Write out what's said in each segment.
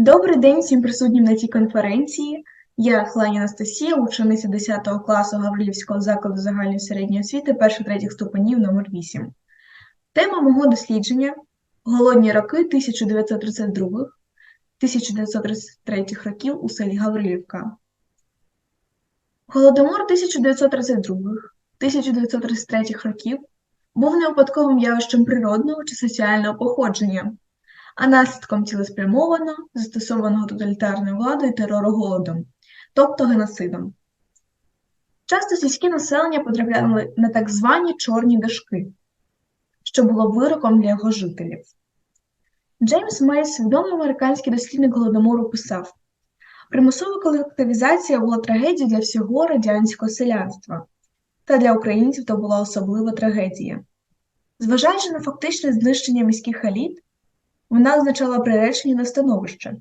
Добрий день всім присутнім на цій конференції. Я Хлані Анастасія, учениця 10 класу Гаврилівського закладу загальної середньої освіти перших-третіх ступенів номер 8 Тема мого дослідження голодні роки 1932-1933 років у селі Гаврилівка. Голодомор 1932-1933 років був не випадковим явищем природного чи соціального походження а наслідком цілеспрямовано застосованого тоталітарною владою терору голодом, тобто геноцидом. Часто сільське населення потрапляли на так звані чорні дошки, що було вироком для його жителів. Джеймс Мейс, відомий американський дослідник голодомору, писав: примусова колективізація була трагедією для всього радянського селянства, та для українців то була особлива трагедія. Зважаючи на фактичне знищення міських еліт, вона означала приречення на становище,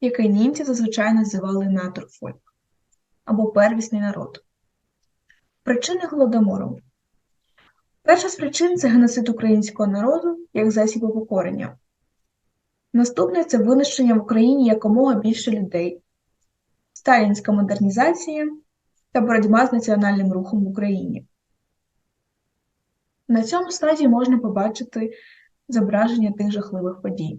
яке німці зазвичай називали натурфольк або первісний народ. Причини голодомору. Перша з причин це геноцид українського народу як засіб упокорення. Наступне це винищення в Україні якомога більше людей, сталінська модернізація та боротьба з національним рухом в Україні. На цьому слайді можна побачити зображення тих жахливих подій.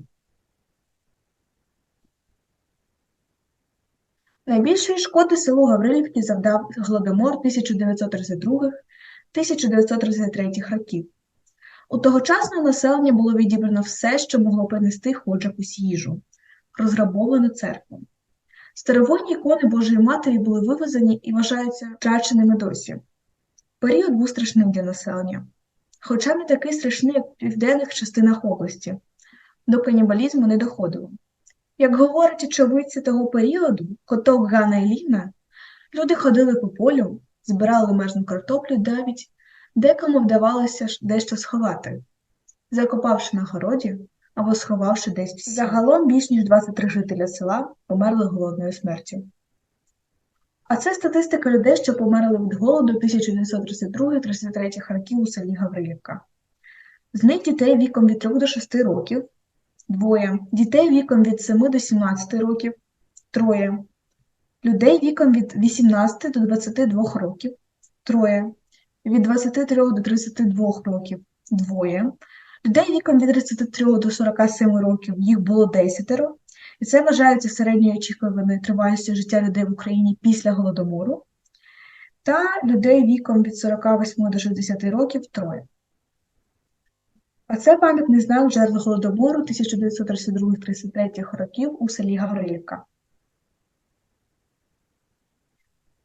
Найбільшої шкоди селу Гаврилівки завдав Голодомор 1932-1933 років. У тогочасного населення було відібрано все, що могло принести хоч якусь їжу, розграбовано церкву. Старовинні ікони Божої Матері були вивезені і вважаються втраченими досі. Період був страшним для населення хоча не такий страшний, як в південних частинах області, до канібалізму не доходило. Як говорить очевидці того періоду, коток Гана і Ліна, люди ходили по полю, збирали мерзну картоплю навіть декому вдавалося дещо сховати, закопавши на городі або сховавши десь. Загалом більш ніж 23 жителя села померли голодною смертю. А це статистика людей, що померли від голоду 1932-33 років у селі Гаврилівка. З них дітей віком від 3 до 6 років, двоє, дітей віком від 7 до 17 років, троє, людей віком від 18 до 22 років, троє, від 23 до 32 років, двоє, людей віком від 33 до 47 років їх було 10, і це вважається середньою очікуваною тривалістю життя людей в Україні після Голодомору, та людей віком від 48 до 60 років троє. А це пам'ятний знак жертв Голодомору 1932-33 років у селі Гаврилівка.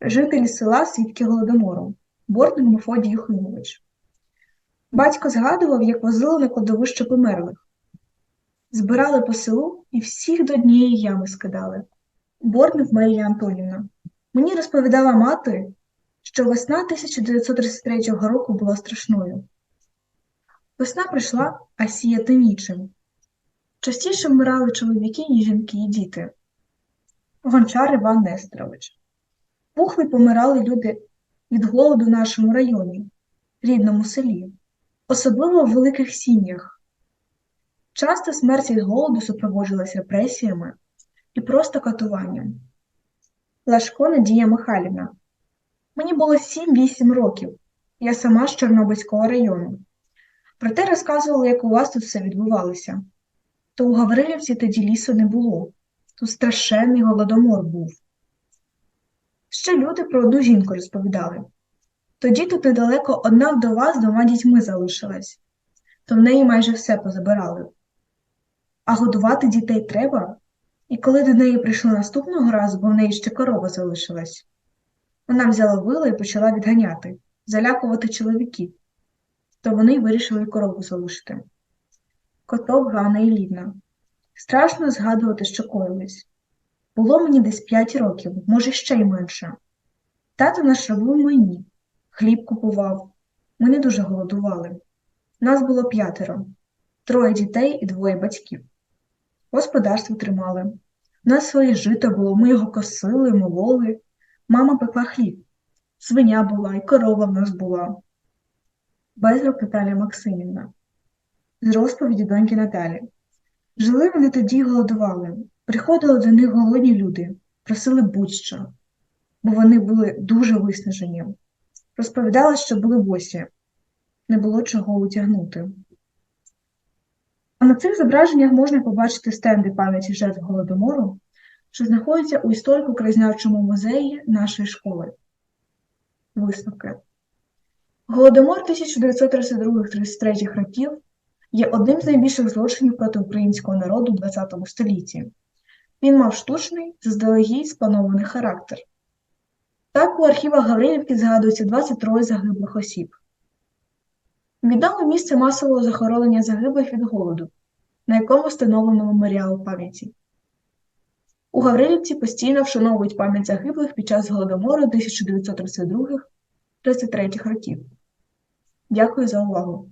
Жителі села свідки Голодомору, Бортник Мефодій Юхимович. Батько згадував, як возили на кладовище померлих. Збирали по селу і всіх до однієї ями скидали. Бортник Марія Антонівна. Мені розповідала мати, що весна 1933 року була страшною. Весна прийшла, а сіяти нічим. Частіше вмирали чоловіки, ніж жінки і діти. Гончар Іван Нестерович. Пухли помирали люди від голоду в нашому районі, рідному селі, особливо в великих сім'ях. Часто смерть від голоду супроводжувалась репресіями і просто катуванням. Лашко Надія Михайлівна. Мені було 7-8 років, я сама з Чорнобильського району. Проте розказували, як у вас тут все відбувалося. То у Гаврилівці тоді лісу не було, тут страшенний голодомор був. Ще люди про одну жінку розповідали. Тоді тут недалеко одна вдова з двома дітьми залишилась, то в неї майже все позабирали а годувати дітей треба. І коли до неї прийшли наступного разу, бо в неї ще корова залишилась, вона взяла вила і почала відганяти, залякувати чоловіків, то вони вирішили корову залишити. Коток Ганна і Лідна. Страшно згадувати, що коїлись. Було мені десь п'ять років, може, ще й менше. Тато наш робив мені, хліб купував. Ми не дуже голодували. Нас було п'ятеро, троє дітей і двоє батьків. Господарство тримали. У нас своє жито було, ми його косили, мололи. Мама пекла хліб. Свиня була і корова в нас була. Безрок Наталія Максимівна. З розповіді доньки Наталі. Жили вони тоді голодували. Приходили до них голодні люди, просили будь-що, бо вони були дуже виснажені. Розповідали, що були босі, не було чого утягнути. А на цих зображеннях можна побачити стенди пам'яті жертв Голодомору, що знаходяться у історико-краєзнавчому музеї нашої школи. Висновки. Голодомор 1932-33 років є одним з найбільших злочинів проти українського народу ХХ столітті. Він мав штучний, заздалегідь спланований характер. Так у архівах Гаврилівки згадується 23 загиблих осіб. Відоме місце масового захоронення загиблих від голоду, на якому встановлено меморіал пам'яті. У Гаврилівці постійно вшановують пам'ять загиблих під час Голодомору 1932-33 років. Дякую за увагу!